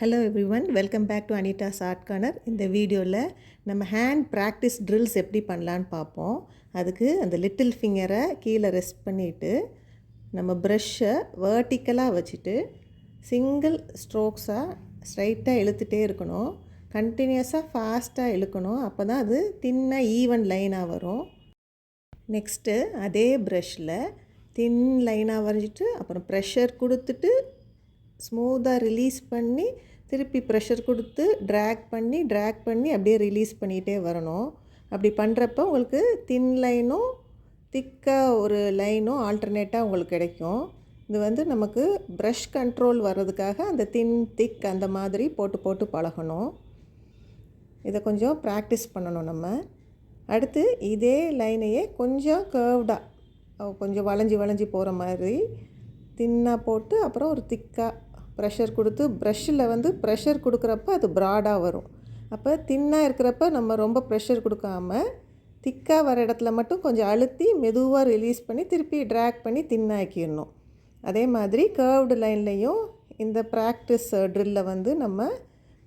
Hello everyone welcome back to Anitha's art corner இந்த வீடியோவில் நம்ம ஹேண்ட் ப்ராக்டிஸ் ட்ரில்ஸ் எப்படி பண்ணலான்னு பார்ப்போம். அதுக்கு அந்த லிட்டில் ஃபிங்கரை கீழே ரெஸ்ட் பண்ணிவிட்டு நம்ம ப்ரஷ்ஷை வேர்ட்டிக்கலாக வச்சுட்டு சிங்கிள் ஸ்ட்ரோக்ஸாக ஸ்ட்ரைட்டாக இழுத்துகிட்டே இருக்கணும். கண்டினியூஸாக ஃபாஸ்ட்டாக இழுக்கணும். அப்போ தான் அது தின்னாக ஈவன் லைனாக வரும். நெக்ஸ்ட்டு அதே ப்ரஷ்ஷில் தின் லைனாக வரைஞ்சிட்டு அப்புறம் ப்ரெஷர் கொடுத்துட்டு ஸ்மூத்தாக ரிலீஸ் பண்ணி திருப்பி ப்ரெஷர் கொடுத்து ட்ராக் பண்ணி ட்ராக் பண்ணி அப்படியே ரிலீஸ் பண்ணிகிட்டே வரணும். அப்படி பண்ணுறப்ப உங்களுக்கு தின் லைனும் திக்காக ஒரு லைனும் ஆல்டர்னேட்டாக உங்களுக்கு கிடைக்கும். இது வந்து நமக்கு ப்ரஷ் கண்ட்ரோல் வர்றதுக்காக அந்த தின் திக் அந்த மாதிரி போட்டு போட்டு பழகணும். இதை கொஞ்சம் ப்ராக்டிஸ் பண்ணணும் நம்ம. அடுத்து இதே லைனையே கொஞ்சம் கேர்வ்டாக கொஞ்சம் வளைஞ்சி வளைஞ்சி போகிற மாதிரி தின்னாக போட்டு அப்புறம் ஒரு திக்காக ப்ரெஷர் கொடுத்து ப்ரெஷ்ஷில் வந்து ப்ரெஷர் கொடுக்குறப்ப அது ப்ராடாக வரும். அப்போ தின்னாக இருக்கிறப்ப நம்ம ரொம்ப ப்ரெஷர் கொடுக்காம திக்காக வர இடத்துல மட்டும் கொஞ்சம் அழுத்தி மெதுவாக ரிலீஸ் பண்ணி திருப்பி ட்ராக் பண்ணி தின்னாக்கிடணும் அதே மாதிரி கேர்வ்டு லைன்லேயும் இந்த ப்ராக்டிஸ் ட்ரில்லை வந்து நம்ம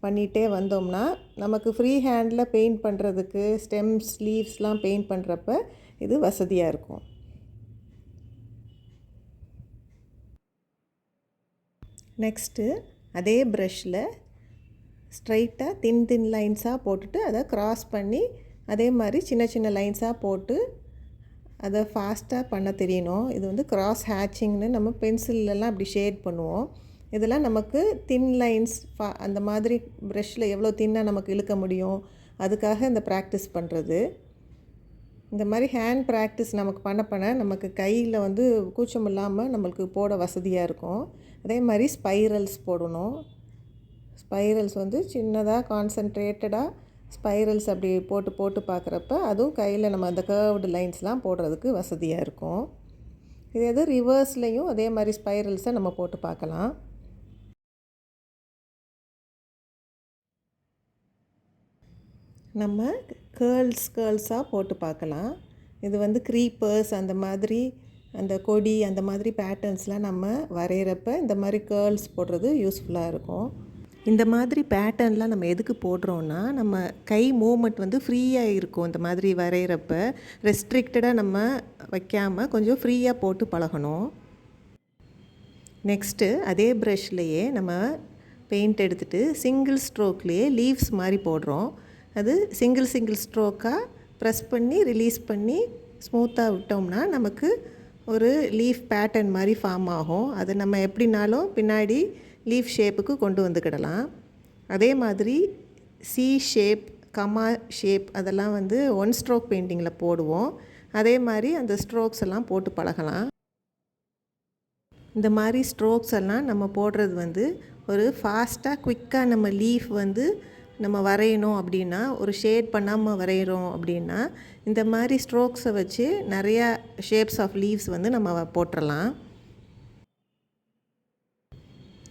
பண்ணிகிட்டே வந்தோம்னா நமக்கு ஃப்ரீ ஹேண்டில் பெயிண்ட் பண்ணுறதுக்கு ஸ்டெம்ஸ் லீவ்ஸ்லாம் பெயிண்ட் பண்ணுறப்ப இது வசதியாக இருக்கும். நெக்ஸ்ட்டு அதே ப்ரஷ்ஷில் ஸ்ட்ரைட்டாக தின் தின் லைன்ஸாக போட்டுட்டு அதை க்ராஸ் பண்ணி அதே மாதிரி சின்ன சின்ன லைன்ஸாக போட்டு அதை ஃபாஸ்ட்டாக பண்ண தெரியணும். இது வந்து க்ராஸ் ஹேச்சிங்னு நம்ம பென்சிலெலாம் அப்படி ஷேட் பண்ணுவோம். இதெல்லாம் நமக்கு தின் லைன்ஸ் ஃபா அந்த மாதிரி ப்ரஷ்ஷில் எவ்வளோ தின்னாக நமக்கு இழுக்க முடியும் அதுக்காக இந்த ப்ராக்டிஸ் பண்ணுறது இந்த மாதிரி ஹேண்ட் ப்ராக்டிஸ் நமக்கு பண்ண பண்ண நமக்கு கையில் வந்து கூச்சம் இல்லாமல் நம்மளுக்கு போட வசதியாக இருக்கும். அதே மாதிரி ஸ்பைரல்ஸ் போடணும். ஸ்பைரல்ஸ் வந்து சின்னதாக கான்சன்ட்ரேட்டடாக ஸ்பைரல்ஸ் அப்படி போட்டு போட்டு பார்க்குறப்ப அதுவும் கையில் நம்ம அந்த கேர்வ்டு லைன்ஸ்லாம் போடுறதுக்கு வசதியாக இருக்கும். இது எது ரிவர்ஸ்லேயும் அதே மாதிரி ஸ்பைரல்ஸை நம்ம போட்டு பார்க்கலாம். நம்ம கேர்ள்ஸ் கேர்ள்ஸாக போட்டு பார்க்கலாம். இது வந்து க்ரீப்பர்ஸ் அந்த மாதிரி அந்த கொடி அந்த மாதிரி பேட்டர்ன்ஸ்லாம் நம்ம வரைகிறப்ப இந்த மாதிரி கேர்ள்ஸ் போடுறது யூஸ்ஃபுல்லாக இருக்கும். இந்த மாதிரி பேட்டர்ன்லாம் நம்ம எதுக்கு போடுறோன்னா நம்ம கை மூமெண்ட் வந்து ஃப்ரீயாக இருக்கும் இந்த மாதிரி வரைகிறப்ப ரெஸ்ட்ரிக்டடாக நம்ம வைக்காமல் கொஞ்சம் ஃப்ரீயாக போட்டு பழகணும். நெக்ஸ்ட்டு அதே ப்ரஷ்லேயே நம்ம பெயிண்ட் எடுத்துகிட்டு சிங்கிள் ஸ்ட்ரோக்லேயே லீவ்ஸ் மாதிரி போடுறோம். அது சிங்கிள் சிங்கிள் ஸ்ட்ரோக்காக ப்ரெஸ் பண்ணி ரிலீஸ் பண்ணி ஸ்மூத்தாக விட்டோம்னா நமக்கு ஒரு லீஃப் பேட்டர்ன் மாதிரி ஃபார்ம் ஆகும். அது நம்ம எப்படினாலும் பின்னாடி லீஃப் ஷேப்புக்கு கொண்டு வந்துக்கிடலாம். அதே மாதிரி சி ஷேப் கமா ஷேப் அதெல்லாம் வந்து ஒன் ஸ்ட்ரோக் பெயிண்டிங்கில் போடுவோம். அதே மாதிரி அந்த ஸ்ட்ரோக்ஸ் எல்லாம் போட்டு பழகலாம். இந்த மாதிரி ஸ்ட்ரோக்ஸ் எல்லாம் நம்ம போடுறது வந்து ஒரு ஃபாஸ்ட்டாக குயிக்காக நம்ம லீஃப் வந்து நம்ம வரையணும் அப்படின்னா ஒரு ஷேட் பண்ணாமல் வரைகிறோம் அப்படின்னா இந்த மாதிரி ஸ்ட்ரோக்ஸை வச்சு நிறையா ஷேப்ஸ் ஆஃப் லீவ்ஸ் வந்து நம்ம போட்டுடலாம்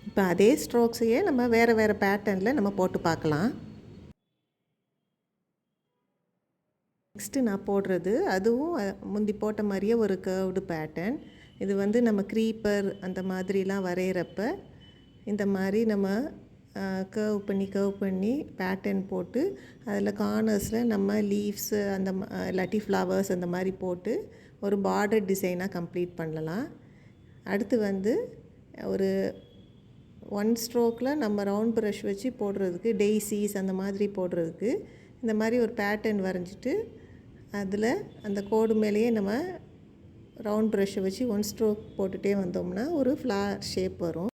இப்போ அதே ஸ்ட்ரோக்ஸையே நம்ம வேறு வேறு பேட்டர்னில் நம்ம போட்டு பார்க்கலாம். நெக்ஸ்ட்டு நான் போடுறது அதுவும் முந்தி போட்ட மாதிரியே ஒரு கர்வ்டு பேட்டர்ன் இது வந்து நம்ம க்ரீப்பர் அந்த மாதிரிலாம் வரைகிறப்ப இந்த மாதிரி நம்ம கர்வ் பண்ணி கர்வ் பண்ணி பேட்டர்ன் போட்டு அதில் கார்னர்ஸில் நம்ம லீவ்ஸு அந்த இல்லாட்டி ஃப்ளவர்ஸ் அந்த மாதிரி போட்டு ஒரு பார்டர் டிசைனாக கம்ப்ளீட் பண்ணலாம். அடுத்து வந்து ஒரு ஒன் ஸ்ட்ரோக்கில் நம்ம ரவுண்ட் ப்ரஷ் வச்சு போடுறதுக்கு டெய்ஸீஸ் அந்த மாதிரி போடுறதுக்கு இந்த மாதிரி ஒரு பேட்டர்ன் வரைஞ்சிட்டு அதில் அந்த கோடு மேலேயே நம்ம ரவுண்ட் ப்ரஷ்ஷை வச்சு ஒன் ஸ்ட்ரோக் போட்டுகிட்டே வந்தோம்னா ஒரு ஃப்ளார் ஷேப் வரும்.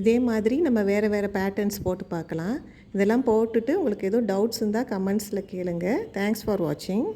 இதே மாதிரி நம்ம வேறு வேறு பேட்டர்ன்ஸ் போட்டு பார்க்கலாம். இதெல்லாம் போட்டுட்டு உங்களுக்கு எதுவும் டவுட்ஸ் இருந்தால் கமெண்ட்ஸில் கேளுங்கள் தேங்க்ஸ் ஃபார் வாட்சிங்